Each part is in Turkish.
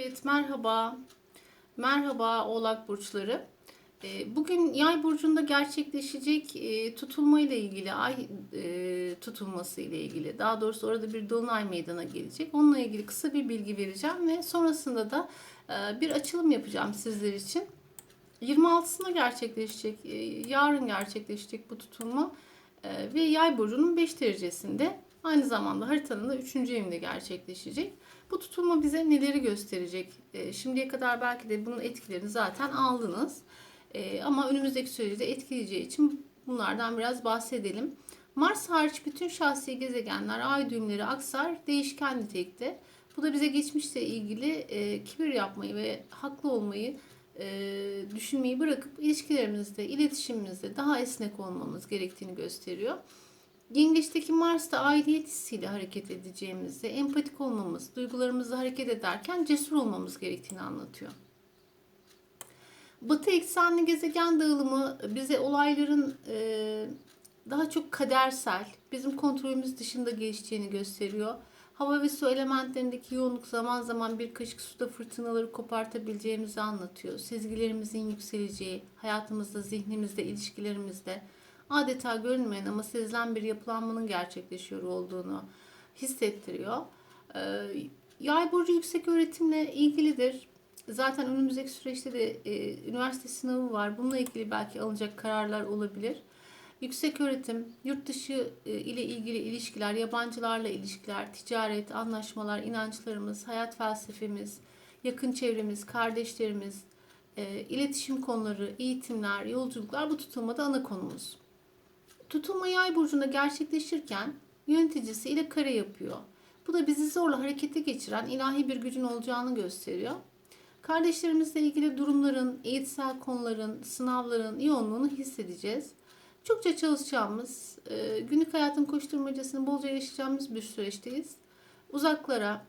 Evet, merhaba. Merhaba Oğlak Burçları. Ee, Bugün Yay burcunda gerçekleşecek e, tutulma ile ilgili, ay e, tutulması ile ilgili, daha doğrusu orada bir dolunay meydana gelecek. Onunla ilgili kısa bir bilgi vereceğim ve sonrasında da e, bir açılım yapacağım sizler için. 26'sında gerçekleşecek, yarın gerçekleşecek bu tutulma ve Yay burcunun 5 derecesinde aynı zamanda haritanın da 3. evinde gerçekleşecek. Bu tutulma bize neleri gösterecek? E, şimdiye kadar belki de bunun etkilerini zaten aldınız. E, ama önümüzdeki süreci de etkileyeceği için bunlardan biraz bahsedelim. Mars hariç bütün şahsi gezegenler, ay düğümleri aksar, değişken nitelikte. Bu da bize geçmişle ilgili e, kibir yapmayı ve haklı olmayı e, düşünmeyi bırakıp ilişkilerimizde, iletişimimizde daha esnek olmamız gerektiğini gösteriyor. Yengeçteki Mars'ta aidiyet hissiyle hareket edeceğimizi, empatik olmamız, duygularımızla hareket ederken cesur olmamız gerektiğini anlatıyor. Batı eksenli gezegen dağılımı bize olayların e, daha çok kadersel, bizim kontrolümüz dışında gelişeceğini gösteriyor. Hava ve su elementlerindeki yoğunluk zaman zaman bir kaşık suda fırtınaları kopartabileceğimizi anlatıyor. Sezgilerimizin yükseleceği, hayatımızda, zihnimizde, ilişkilerimizde adeta görünmeyen ama sezilen bir yapılanmanın gerçekleşiyor olduğunu hissettiriyor. Ee, Yay burcu yüksek öğretimle ilgilidir. Zaten önümüzdeki süreçte de e, üniversite sınavı var. Bununla ilgili belki alınacak kararlar olabilir. Yüksek öğretim, yurt dışı e, ile ilgili ilişkiler, yabancılarla ilişkiler, ticaret, anlaşmalar, inançlarımız, hayat felsefemiz, yakın çevremiz, kardeşlerimiz, e, iletişim konuları, eğitimler, yolculuklar bu tutulmada ana konumuz. Tutulma yay burcunda gerçekleşirken yöneticisi ile kare yapıyor. Bu da bizi zorla harekete geçiren ilahi bir gücün olacağını gösteriyor. Kardeşlerimizle ilgili durumların, eğitsel konuların, sınavların yoğunluğunu hissedeceğiz. Çokça çalışacağımız, e, günlük hayatın koşturmacasını bolca yaşayacağımız bir süreçteyiz. Uzaklara,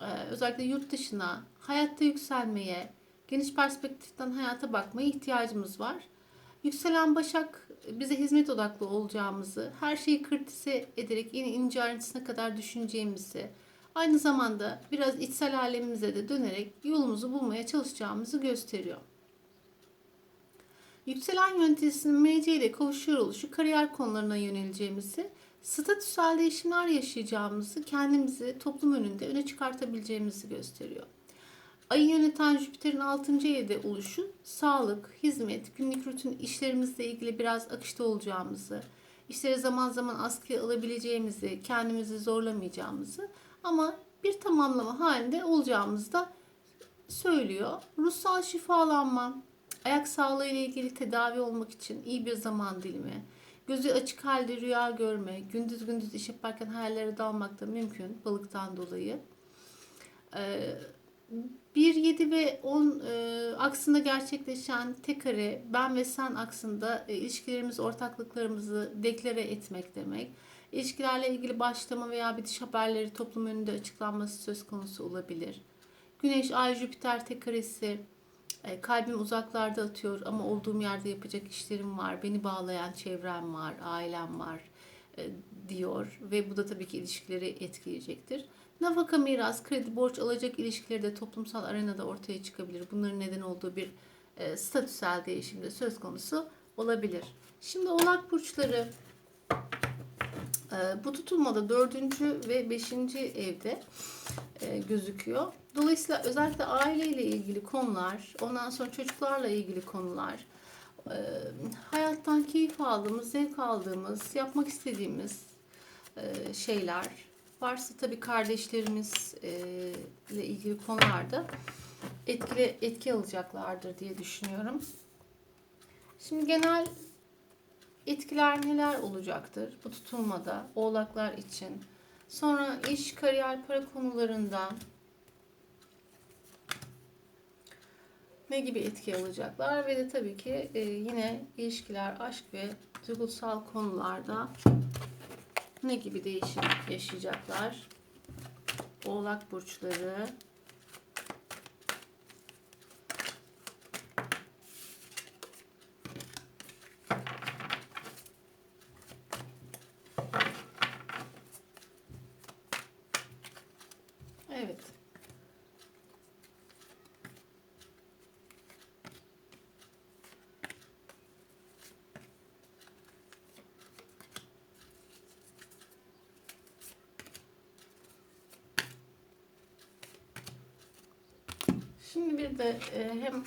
e, özellikle yurt dışına, hayatta yükselmeye, geniş perspektiften hayata bakmaya ihtiyacımız var. Yükselen Başak bize hizmet odaklı olacağımızı, her şeyi kırtise ederek yine ince ayrıntısına kadar düşüneceğimizi, aynı zamanda biraz içsel alemimize de dönerek yolumuzu bulmaya çalışacağımızı gösteriyor. Yükselen yöneticisinin MC ile kavuşuyor oluşu kariyer konularına yöneleceğimizi, statüsel değişimler yaşayacağımızı, kendimizi toplum önünde öne çıkartabileceğimizi gösteriyor. Ayı yöneten Jüpiter'in 6. evde oluşu sağlık, hizmet, günlük rutin işlerimizle ilgili biraz akışta olacağımızı, işleri zaman zaman askıya alabileceğimizi, kendimizi zorlamayacağımızı ama bir tamamlama halinde olacağımızı da söylüyor. Ruhsal şifalanma, ayak sağlığı ile ilgili tedavi olmak için iyi bir zaman dilimi, gözü açık halde rüya görme, gündüz gündüz iş yaparken hayallere dalmak da mümkün balıktan dolayı. Ee, 1, 7 ve 10 e, aksında gerçekleşen kare ben ve sen aksında e, ilişkilerimiz, ortaklıklarımızı deklare etmek demek. İlişkilerle ilgili başlama veya bitiş haberleri toplum önünde açıklanması söz konusu olabilir. Güneş, Ay, Jüpiter tek karesi e, kalbim uzaklarda atıyor ama olduğum yerde yapacak işlerim var. Beni bağlayan çevrem var, ailem var e, diyor ve bu da tabii ki ilişkileri etkileyecektir. Nafaka, miras, kredi, borç, alacak ilişkileri de toplumsal arenada ortaya çıkabilir. Bunların neden olduğu bir e, statüsel değişimde söz konusu olabilir. Şimdi oğlak burçları e, bu tutulmada dördüncü ve beşinci evde e, gözüküyor. Dolayısıyla özellikle aileyle ilgili konular, ondan sonra çocuklarla ilgili konular, e, hayattan keyif aldığımız, zevk aldığımız, yapmak istediğimiz e, şeyler varsa tabii kardeşlerimiz e, ilgili konularda etkili etki alacaklardır diye düşünüyorum. Şimdi genel etkiler neler olacaktır bu tutulmada oğlaklar için? Sonra iş, kariyer, para konularında ne gibi etki alacaklar ve de tabii ki e, yine ilişkiler, aşk ve duygusal konularda ne gibi değişim yaşayacaklar? Oğlak burçları. Evet. Şimdi bir de e, hem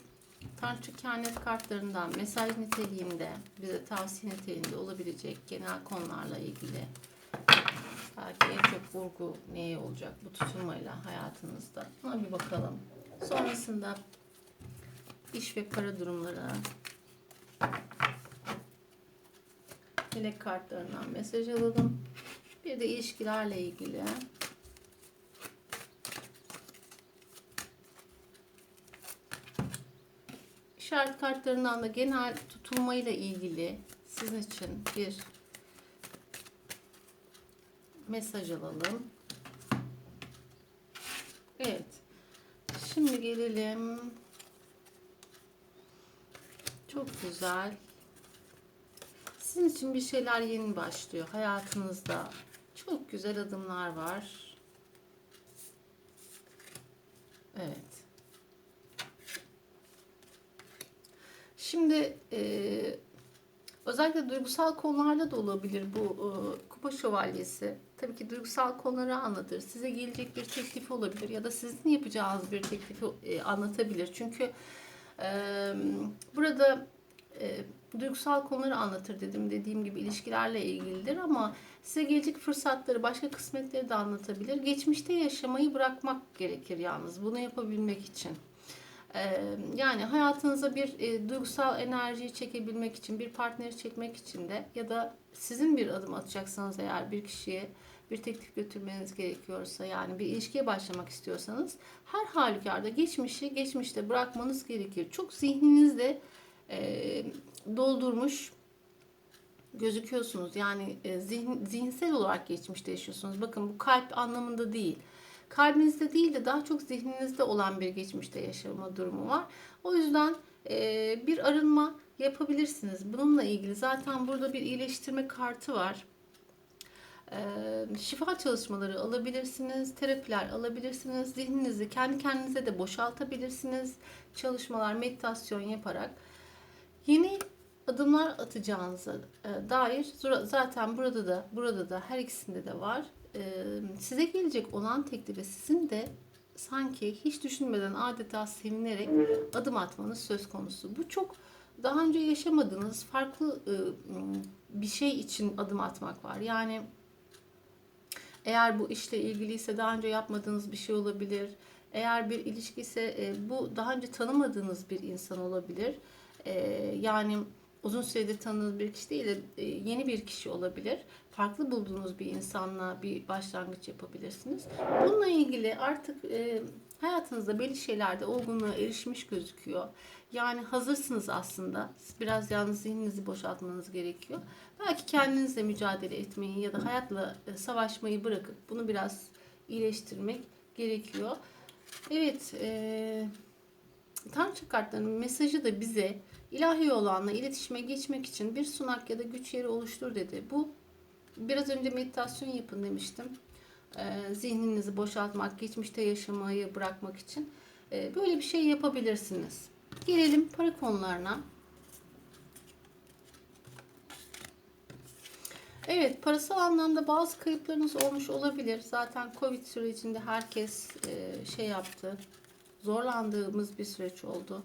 Tanrıça Kehanet kartlarından mesaj niteliğinde, bize tavsiye niteliğinde olabilecek genel konularla ilgili belki en çok vurgu neye olacak bu tutulmayla hayatınızda. Buna bir bakalım. Sonrasında iş ve para durumları, melek kartlarından mesaj alalım. Bir de ilişkilerle ilgili. İşaret kartlarından da genel tutulmayla ilgili sizin için bir mesaj alalım. Evet. Şimdi gelelim. Çok güzel. Sizin için bir şeyler yeni başlıyor hayatınızda. Çok güzel adımlar var. Evet. Şimdi e, özellikle duygusal konularda da olabilir bu e, kupa şövalyesi. Tabii ki duygusal konuları anlatır. Size gelecek bir teklif olabilir ya da sizin yapacağınız bir teklifi e, anlatabilir. Çünkü e, burada e, duygusal konuları anlatır dedim. Dediğim gibi ilişkilerle ilgilidir ama size gelecek fırsatları, başka kısmetleri de anlatabilir. Geçmişte yaşamayı bırakmak gerekir yalnız bunu yapabilmek için. Yani hayatınıza bir e, duygusal enerjiyi çekebilmek için, bir partneri çekmek için de ya da sizin bir adım atacaksanız eğer bir kişiye bir teklif götürmeniz gerekiyorsa yani bir ilişkiye başlamak istiyorsanız her halükarda geçmişi geçmişte bırakmanız gerekir. Çok zihninizde e, doldurmuş gözüküyorsunuz. Yani e, zihin, zihinsel olarak geçmişte yaşıyorsunuz. Bakın bu kalp anlamında değil kalbinizde değil de daha çok zihninizde olan bir geçmişte yaşama durumu var. O yüzden e, bir arınma yapabilirsiniz. Bununla ilgili zaten burada bir iyileştirme kartı var. E, şifa çalışmaları alabilirsiniz, terapiler alabilirsiniz. Zihninizi kendi kendinize de boşaltabilirsiniz. Çalışmalar, meditasyon yaparak. Yeni adımlar atacağınıza e, dair zaten burada da burada da her ikisinde de var size gelecek olan teklife sizin de sanki hiç düşünmeden adeta sevinerek adım atmanız söz konusu. Bu çok daha önce yaşamadığınız farklı bir şey için adım atmak var. Yani eğer bu işle ilgiliyse daha önce yapmadığınız bir şey olabilir. Eğer bir ilişki ise bu daha önce tanımadığınız bir insan olabilir. Yani uzun süredir tanıdığınız bir kişi değil de e, yeni bir kişi olabilir. Farklı bulduğunuz bir insanla bir başlangıç yapabilirsiniz. Bununla ilgili artık e, hayatınızda belli şeylerde olgunluğa erişmiş gözüküyor. Yani hazırsınız aslında. Biraz yalnız zihninizi boşaltmanız gerekiyor. Belki kendinizle mücadele etmeyi ya da hayatla e, savaşmayı bırakıp bunu biraz iyileştirmek gerekiyor. Evet, e, Tanrı kartlarının mesajı da bize ilahi olanla iletişime geçmek için bir sunak ya da güç yeri oluştur dedi. Bu biraz önce meditasyon yapın demiştim. Ee, zihninizi boşaltmak, geçmişte yaşamayı bırakmak için ee, böyle bir şey yapabilirsiniz. Gelelim para konularına. Evet, parasal anlamda bazı kayıplarınız olmuş olabilir. Zaten Covid sürecinde herkes e, şey yaptı. Zorlandığımız bir süreç oldu.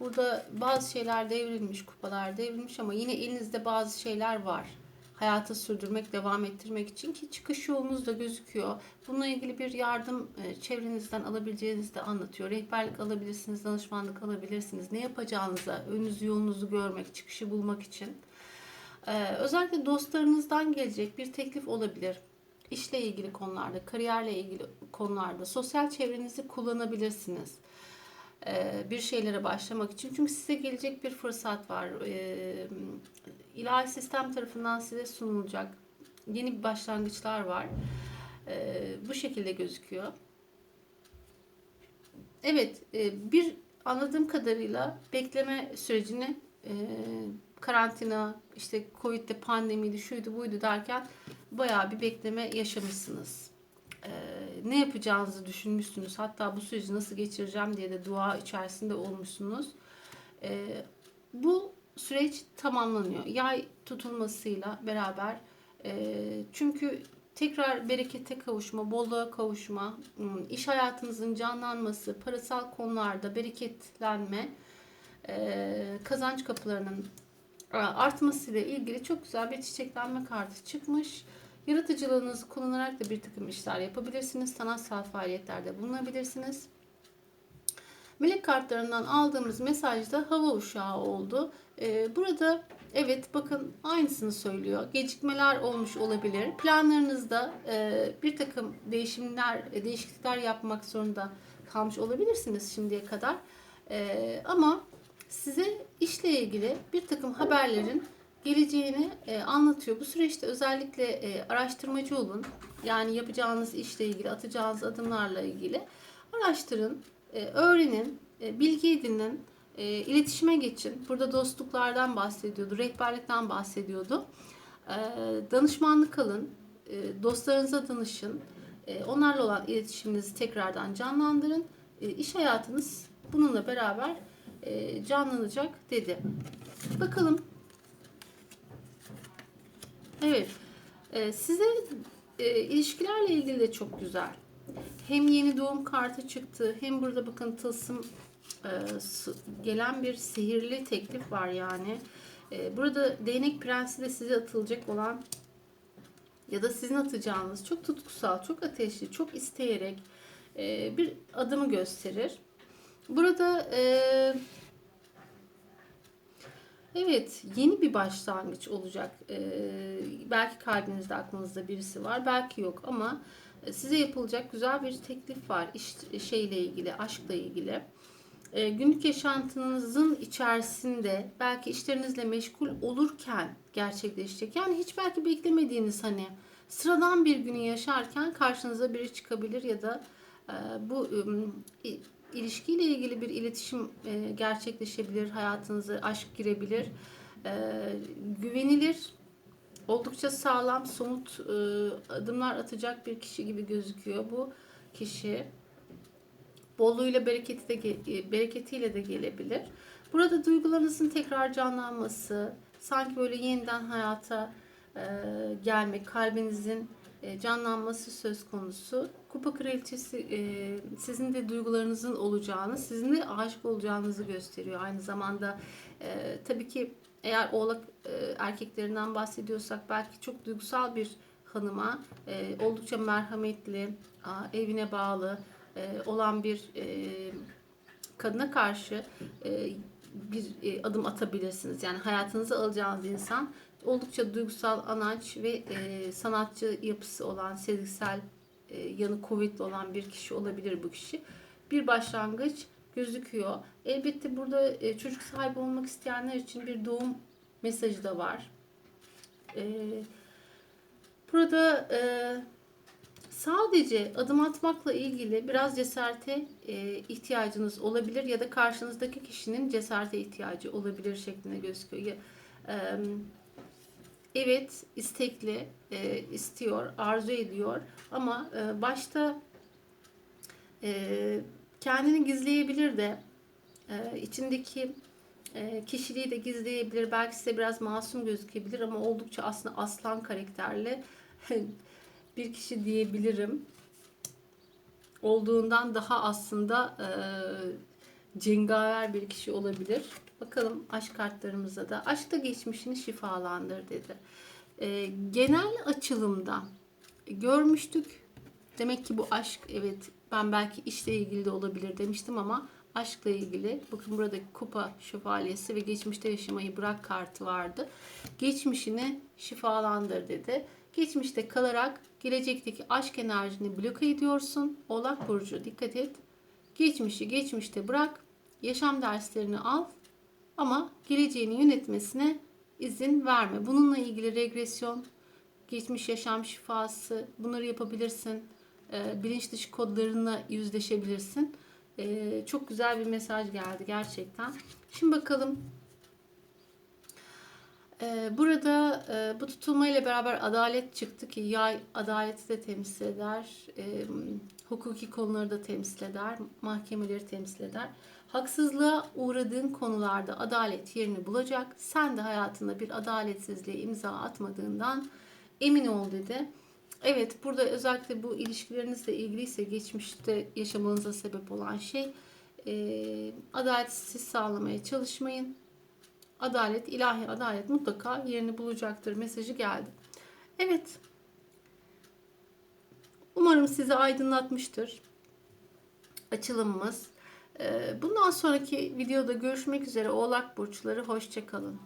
Burada bazı şeyler devrilmiş, kupalar devrilmiş ama yine elinizde bazı şeyler var. Hayatı sürdürmek, devam ettirmek için ki çıkış yolunuz da gözüküyor. Bununla ilgili bir yardım e, çevrenizden alabileceğinizi de anlatıyor. Rehberlik alabilirsiniz, danışmanlık alabilirsiniz. Ne yapacağınıza, önünüzü yolunuzu görmek, çıkışı bulmak için. Ee, özellikle dostlarınızdan gelecek bir teklif olabilir. İşle ilgili konularda, kariyerle ilgili konularda sosyal çevrenizi kullanabilirsiniz. Bir şeylere başlamak için. Çünkü size gelecek bir fırsat var. İlahi sistem tarafından size sunulacak yeni başlangıçlar var. Bu şekilde gözüküyor. Evet, bir anladığım kadarıyla bekleme sürecini karantina, işte Covid'de pandemiydi, şuydu buydu derken bayağı bir bekleme yaşamışsınız ne yapacağınızı düşünmüşsünüz. Hatta bu süreci nasıl geçireceğim diye de dua içerisinde olmuşsunuz. E, bu süreç tamamlanıyor. Yay tutulmasıyla beraber e, çünkü tekrar berekete kavuşma, bolluğa kavuşma, iş hayatınızın canlanması, parasal konularda bereketlenme, kazanç kapılarının artmasıyla ilgili çok güzel bir çiçeklenme kartı çıkmış. Yaratıcılığınızı kullanarak da bir takım işler yapabilirsiniz. Sanatsal faaliyetlerde bulunabilirsiniz. Melek kartlarından aldığımız mesajda hava uşağı oldu. Ee, burada evet bakın aynısını söylüyor. Gecikmeler olmuş olabilir. Planlarınızda e, bir takım değişimler, e, değişiklikler yapmak zorunda kalmış olabilirsiniz şimdiye kadar. E, ama size işle ilgili bir takım haberlerin geleceğini e, anlatıyor. Bu süreçte özellikle e, araştırmacı olun. Yani yapacağınız işle ilgili, atacağınız adımlarla ilgili araştırın, e, öğrenin, e, bilgi edinin, e, iletişime geçin. Burada dostluklardan bahsediyordu, rehberlikten bahsediyordu. E, danışmanlık alın, e, dostlarınıza danışın. E, onlarla olan iletişiminizi tekrardan canlandırın. E, iş hayatınız bununla beraber e, canlanacak dedi. Bakalım. Evet. E, size e, ilişkilerle ilgili de çok güzel. Hem yeni doğum kartı çıktı hem burada bakın tılsım e, gelen bir sihirli teklif var yani. E, burada değnek prensi de size atılacak olan ya da sizin atacağınız çok tutkusal, çok ateşli, çok isteyerek e, bir adımı gösterir. Burada e, evet yeni bir başlangıç olacak. E, belki kalbinizde aklınızda birisi var, belki yok ama size yapılacak güzel bir teklif var iş şeyle ilgili, aşkla ilgili. E, günlük yaşantınızın içerisinde belki işlerinizle meşgul olurken gerçekleşecek. Yani hiç belki beklemediğiniz hani sıradan bir günü yaşarken karşınıza biri çıkabilir ya da e, bu i- ilişkiyle ilgili bir iletişim e, gerçekleşebilir, hayatınıza aşk girebilir. E, güvenilir, oldukça sağlam, somut e, adımlar atacak bir kişi gibi gözüküyor bu kişi. Bolluğuyla bereketi de e, bereketiyle de gelebilir. Burada duygularınızın tekrar canlanması, sanki böyle yeniden hayata e, gelmek, kalbinizin canlanması söz konusu. Kupa kraliçesi e, sizin de duygularınızın olacağını, sizin de aşık olacağınızı gösteriyor. Aynı zamanda e, tabii ki eğer oğlak e, erkeklerinden bahsediyorsak belki çok duygusal bir hanıma e, oldukça merhametli, evine bağlı e, olan bir e, kadına karşı e, bir e, adım atabilirsiniz. Yani hayatınıza alacağınız insan oldukça duygusal, anaç ve e, sanatçı yapısı olan, sezgisel e, yanı kuvvetli olan bir kişi olabilir bu kişi. Bir başlangıç gözüküyor. Elbette burada e, çocuk sahibi olmak isteyenler için bir doğum mesajı da var. E, burada e, sadece adım atmakla ilgili biraz cesarete e, ihtiyacınız olabilir ya da karşınızdaki kişinin cesarete ihtiyacı olabilir şeklinde gözüküyor. Ya, e, evet istekli, e, istiyor, arzu ediyor ama e, başta e, kendini gizleyebilir de e, içindeki e, kişiliği de gizleyebilir. Belki size biraz masum gözükebilir ama oldukça aslında aslan karakterli bir kişi diyebilirim. Olduğundan daha aslında e, cengaver bir kişi olabilir. Bakalım aşk kartlarımıza da. Aşkta geçmişini şifalandır dedi. E, genel açılımda görmüştük. Demek ki bu aşk evet ben belki işle ilgili de olabilir demiştim ama aşkla ilgili bakın burada kupa şövalyesi ve geçmişte yaşamayı bırak kartı vardı. Geçmişini şifalandır dedi. Geçmişte kalarak gelecekteki aşk enerjini bloke ediyorsun. Oğlak burcu dikkat et. Geçmişi geçmişte bırak. Yaşam derslerini al ama geleceğini yönetmesine izin verme. Bununla ilgili regresyon, geçmiş yaşam şifası bunları yapabilirsin. Ee, bilinç dışı kodlarına yüzleşebilirsin. Ee, çok güzel bir mesaj geldi gerçekten. Şimdi bakalım ee, Burada e, bu tutulmayla beraber adalet çıktı ki yay adaleti de temsil eder, hukuki konuları da temsil eder, mahkemeleri temsil eder. Haksızlığa uğradığın konularda adalet yerini bulacak. Sen de hayatında bir adaletsizliğe imza atmadığından emin ol dedi. Evet, burada özellikle bu ilişkilerinizle ilgiliyse geçmişte yaşamanıza sebep olan şey e, adaleti siz sağlamaya çalışmayın. Adalet, ilahi adalet mutlaka yerini bulacaktır mesajı geldi. Evet. Umarım sizi aydınlatmıştır açılımımız. E, bundan sonraki videoda görüşmek üzere Oğlak Burçları. Hoşçakalın.